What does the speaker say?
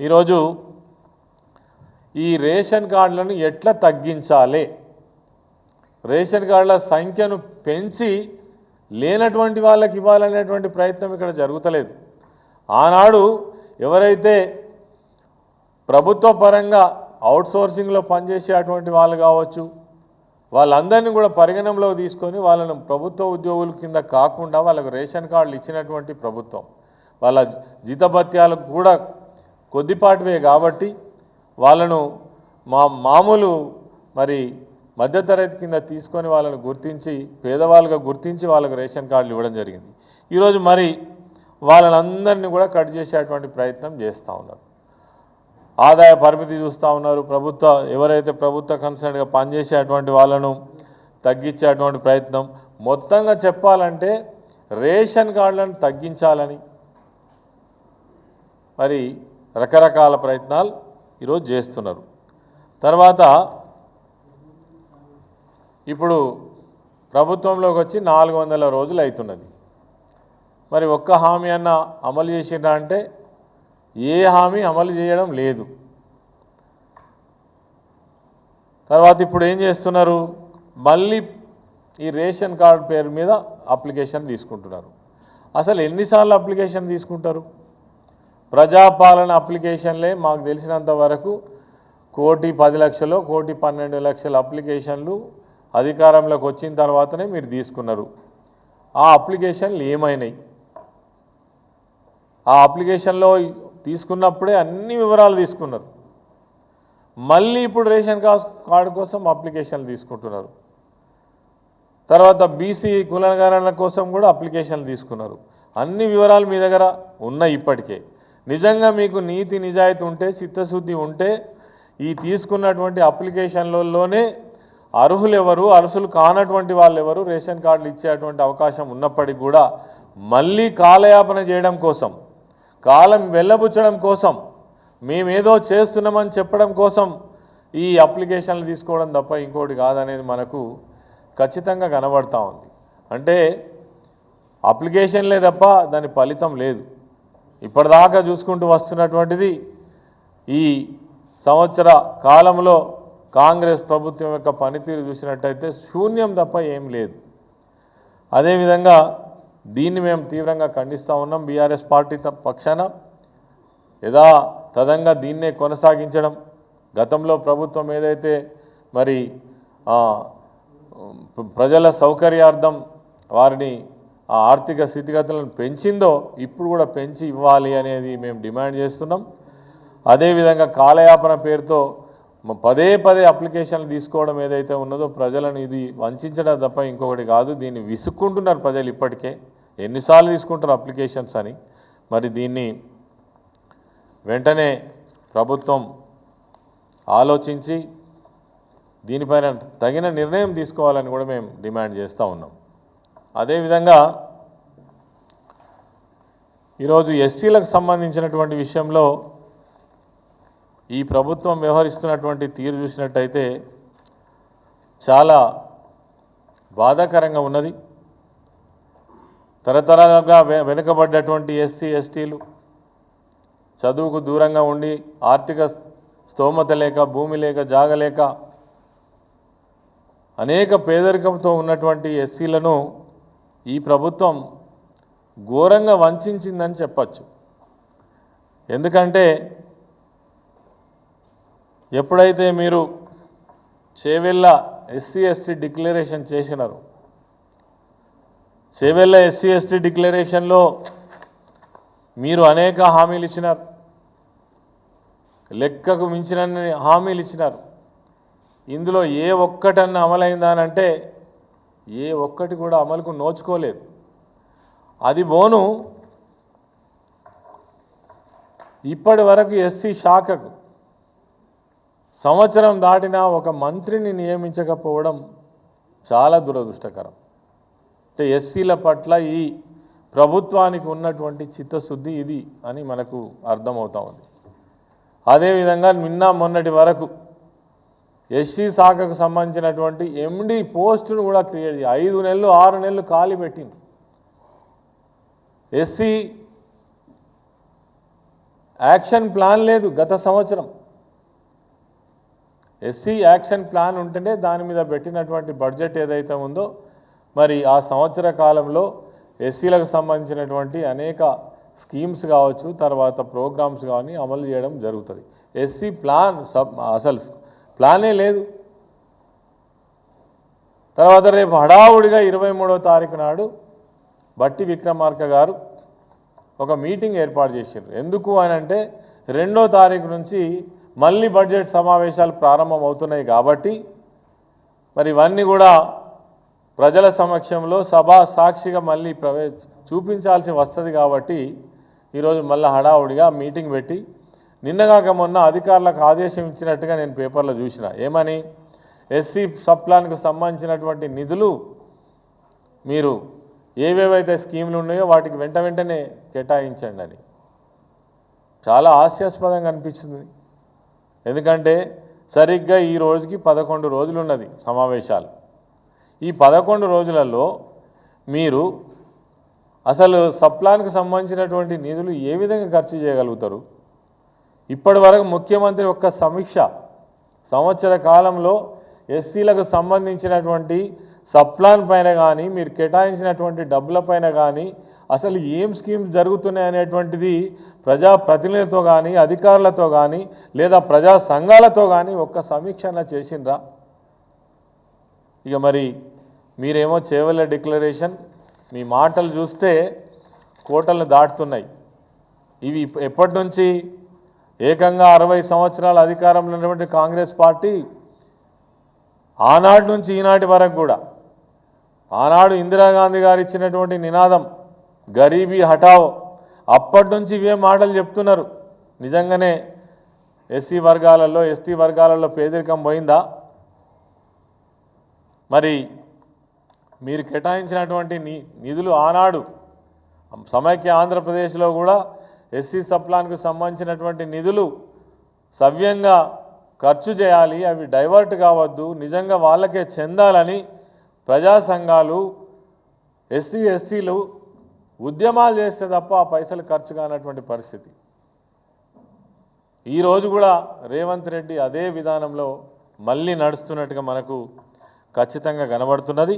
ఈరోజు ఈ రేషన్ కార్డులను ఎట్లా తగ్గించాలి? రేషన్ కార్డుల సంఖ్యను పెంచి లేనటువంటి వాళ్ళకి ఇవ్వాలనేటువంటి ప్రయత్నం ఇక్కడ జరుగుతలేదు. ఆనాడు ఎవరైతే ప్రభుత్వ పరంగా అవుట్సోర్సింగ్లో పనిచేసేటువంటి వాళ్ళు కావచ్చు వాళ్ళందరినీ కూడా పరిగణనలోకి తీసుకొని వాళ్ళను ప్రభుత్వ ఉద్యోగుల కింద కాకుండా వాళ్ళకు రేషన్ కార్డులు ఇచ్చినటువంటి ప్రభుత్వం వాళ్ళ జీతభత్యాలకు కూడా కొద్దిపాటివే కాబట్టి వాళ్ళను మా మామూలు మరి మధ్యతరగతి కింద తీసుకొని వాళ్ళని గుర్తించి పేదవాళ్ళుగా గుర్తించి వాళ్ళకు రేషన్ కార్డులు ఇవ్వడం జరిగింది. ఈరోజు మరి వాళ్ళనందరినీ కూడా కట్ చేసేటువంటి ప్రయత్నం చేస్తూ ఉన్నారు. ఆదాయ పరిమితి చూస్తూ ఉన్నారు. ప్రభుత్వ ఎవరైతే ప్రభుత్వ కన్సర్న్గా పనిచేసేటువంటి వాళ్ళను తగ్గించేటువంటి ప్రయత్నం. మొత్తంగా చెప్పాలంటే రేషన్ కార్డులను తగ్గించాలని మరి రకరకాల ప్రయత్నాలు ఈరోజు చేస్తున్నారు. తర్వాత ఇప్పుడు ప్రభుత్వంలోకి వచ్చి నాలుగు వందల రోజులు అవుతున్నది మరి ఒక్క హామీ అన్న అమలు చేసిండ్రా అంటే ఏ హామీ అమలు చేయడం లేదు. తర్వాత ఇప్పుడు ఏం చేస్తున్నారు? మళ్ళీ ఈ రేషన్ కార్డు పేరు మీద అప్లికేషన్ తీసుకుంటున్నారు. అసలు ఎన్నిసార్లు అప్లికేషన్ తీసుకుంటారు? ప్రజాపాలన అప్లికేషన్లే మాకు తెలిసినంత వరకు కోటి పది లక్షలు కోటి పన్నెండు లక్షల అప్లికేషన్లు అధికారంలోకి వచ్చిన తర్వాతనే మీరు తీసుకున్నారు. ఆ అప్లికేషన్లు ఏమైనాయి? ఆ అప్లికేషన్లో తీసుకున్నప్పుడే అన్ని వివరాలు తీసుకున్నారు. మళ్ళీ ఇప్పుడు రేషన్ కార్డు కోసం అప్లికేషన్లు తీసుకుంటున్నారు. తర్వాత బీసీ కులగణన కోసం కూడా అప్లికేషన్లు తీసుకున్నారు. అన్ని వివరాలు మీ దగ్గర ఉన్నాయి ఇప్పటికే. నిజంగా మీకు నీతి నిజాయితీ ఉంటే చిత్తశుద్ధి ఉంటే ఈ తీసుకున్నటువంటి అప్లికేషన్లలోనే అర్హులు ఎవరు అర్హులు కానటువంటి వాళ్ళు ఎవరు రేషన్ కార్డులు ఇచ్చేటువంటి అవకాశం ఉన్నప్పటికీ కూడా మళ్ళీ కాలయాపన చేయడం కోసం కాలం వెళ్ళబుచ్చడం కోసం మేమేదో చేస్తున్నామని చెప్పడం కోసం ఈ అప్లికేషన్లు తీసుకోవడం తప్ప ఇంకోటి కాదనేది మనకు ఖచ్చితంగా కనబడతా ఉంది. అంటే అప్లికేషన్లే తప్ప దాని ఫలితం లేదు. ఇప్పటిదాకా చూసుకుంటూ వస్తున్నటువంటిది ఈ సంవత్సర కాలంలో కాంగ్రెస్ ప్రభుత్వం యొక్క పనితీరు చూసినట్టయితే శూన్యం తప్ప ఏం లేదు. అదేవిధంగా దీన్ని మేము తీవ్రంగా ఖండిస్తూ ఉన్నాం బీఆర్ఎస్ పార్టీ త- పక్షాన. యథా తదంగా దీన్నే కొనసాగించడం. గతంలో ప్రభుత్వం ఏదైతే మరి ప్రజల సౌకర్యార్థం వారిని ఆ ఆర్థిక స్థితిగతులను పెంచిందో ఇప్పుడు కూడా పెంచి ఇవ్వాలి అనేది మేము డిమాండ్ చేస్తున్నాం. అదేవిధంగా కాలయాపన పేరుతో పదే పదే అప్లికేషన్లు తీసుకోవడం ఏదైతే ఉన్నదో ప్రజలను ఇది వంచడం తప్ప ఇంకొకటి కాదు. దీన్ని విసుక్కుంటున్నారు ప్రజలు ఇప్పటికే. ఎన్నిసార్లు తీసుకుంటారు అప్లికేషన్స్ అని. మరి దీన్ని వెంటనే ప్రభుత్వం ఆలోచించి దీనిపైన తగిన నిర్ణయం తీసుకోవాలని కూడా మేము డిమాండ్ చేస్తూ ఉన్నాం. అదేవిధంగా ఈరోజు ఎస్సీలకు సంబంధించినటువంటి విషయంలో ఈ ప్రభుత్వం వ్యవహరిస్తున్నటువంటి తీరు చూసినట్టయితే చాలా బాధాకరంగా ఉన్నది. తరతరాలుగా వెనుకబడ్డటువంటి ఎస్సీ ఎస్టీలు చదువుకు దూరంగా ఉండి ఆర్థిక స్తోమత లేక భూమి లేక జాగలేక అనేక పేదరికంతో ఉన్నటువంటి ఎస్సీలను ఈ ప్రభుత్వం ఘోరంగా వంచిందని చెప్పచ్చు. ఎందుకంటే ఎప్పుడైతే మీరు చేవెళ్ళ ఎస్సీ ఎస్టీ డిక్లరేషన్ చేసినారు చేవెళ్ళ ఎస్సీ ఎస్టీ డిక్లరేషన్లో మీరు అనేక హామీలు ఇచ్చినారు. లెక్కకు మించిన హామీలు ఇచ్చినారు. ఇందులో ఏ ఒక్కటన్నా అమలైందా అంటే ఏ ఒక్కటి కూడా అమలుకు నోచుకోలేదు. అది బోను ఇప్పటి వరకు ఎస్సీ శాఖకు సంవత్సరం దాటినా ఒక మంత్రిని నియమించకపోవడం చాలా దురదృష్టకరం. అంటే ఎస్సీల పట్ల ఈ ప్రభుత్వానికి ఉన్నటువంటి చిత్తశుద్ధి ఇది అని మనకు అర్థమవుతా ఉంది. అదేవిధంగా నిన్న మొన్నటి వరకు ఎస్సీ శాఖకు సంబంధించినటువంటి ఎండి పోస్టును కూడా క్రియేట్ చేయాలి. ఐదు నెలలు ఆరు నెలలు ఖాళీ పెట్టింది ఎస్సీ యాక్షన్ ప్లాన్ లేదు గత సంవత్సరం. ఎస్సీ యాక్షన్ ప్లాన్ ఉంటేనే దాని మీద పెట్టినటువంటి బడ్జెట్ ఏదైతే ఉందో మరి ఆ సంవత్సర కాలంలో ఎస్సీలకు సంబంధించినటువంటి అనేక స్కీమ్స్ కావచ్చు తర్వాత ప్రోగ్రామ్స్ కానీ అమలు చేయడం జరుగుతుంది. ఎస్సీ ప్లాన్ సబ్ అసలు ప్లానే లేదు. తర్వాత రేపు హడావుడిగా ఇరవై మూడో తారీఖు నాడు బట్టి విక్రమార్క గారు ఒక మీటింగ్ ఏర్పాటు చేశారు ఎందుకు అని అంటే రెండో తారీఖు నుంచి మళ్ళీ బడ్జెట్ సమావేశాలు ప్రారంభం అవుతున్నాయి కాబట్టి మరి ఇవన్నీ కూడా ప్రజల సమక్షంలో సభా సాక్షిగా మళ్ళీ ప్రవే చూపించాల్సి వస్తుంది కాబట్టి ఈరోజు మళ్ళీ హడావుడిగా మీటింగ్ పెట్టి నిన్నగాక మొన్న అధికారులకు ఆదేశం ఇచ్చినట్టుగా నేను పేపర్లో చూసిన. ఏమని? ఎస్సీ సబ్ ప్లాన్కు సంబంధించినటువంటి నిధులు మీరు ఏవేవైతే స్కీములు ఉన్నాయో వాటికి వెంట వెంటనే కేటాయించండి అని. చాలా హాస్యాస్పదంగా అనిపించింది ఎందుకంటే సరిగ్గా ఈ రోజుకి పదకొండు రోజులు ఉన్నది సమావేశాలు. ఈ పదకొండు రోజులలో మీరు అసలు సప్లాన్కి సంబంధించినటువంటి నిధులు ఏ విధంగా ఖర్చు చేయగలుగుతారు? ఇప్పటి వరకు ముఖ్యమంత్రి ఒక్క సమీక్ష సంవత్సర కాలంలో ఎస్సీలకు సంబంధించినటువంటి సప్లాన్ పైన కానీ మీరు కేటాయించినటువంటి డబ్బుల పైన కానీ అసలు ఏం స్కీమ్స్ జరుగుతున్నాయి అనేటువంటిది ప్రజాప్రతినిధులతో కానీ అధికారులతో కానీ లేదా ప్రజా సంఘాలతో కానీ ఒక్క సమీక్షన చేసిండ్రా? ఇక మరి మీరేమో చేయవల్ల డిక్లరేషన్ మీ మాటలు చూస్తే కోటలను దాటుతున్నాయి. ఇవి ఎప్పటి నుంచి ఏకంగా అరవై సంవత్సరాల అధికారంలో ఉన్నటువంటి కాంగ్రెస్ పార్టీ ఆనాటి నుంచి ఈనాటి వరకు కూడా ఆనాడు ఇందిరాగాంధీ గారు ఇచ్చినటువంటి నినాదం గరీబీ హఠావ్ అప్పటి నుంచి ఇవే మాటలు చెప్తున్నారు. నిజంగానే ఎస్సీ వర్గాలలో ఎస్టీ వర్గాలలో పేదరికం పోయిందా? మరి మీరు కేటాయించినటువంటి ని నిధులు ఆనాడు సమైక్య ఆంధ్రప్రదేశ్లో కూడా ఎస్సీ సప్లాన్కు సంబంధించినటువంటి నిధులు సవ్యంగా ఖర్చు చేయాలి అవి డైవర్ట్ కావద్దు నిజంగా వాళ్ళకే చెందాలని ప్రజా సంఘాలు ఎస్సీ ఎస్టీలు ఉద్యమాలు చేస్తే తప్ప ఆ పైసలు ఖర్చు కానటువంటి పరిస్థితి. ఈరోజు కూడా రేవంత్ రెడ్డి అదే విధానంలో మళ్ళీ నడుస్తున్నట్టుగా మనకు ఖచ్చితంగా కనబడుతున్నది.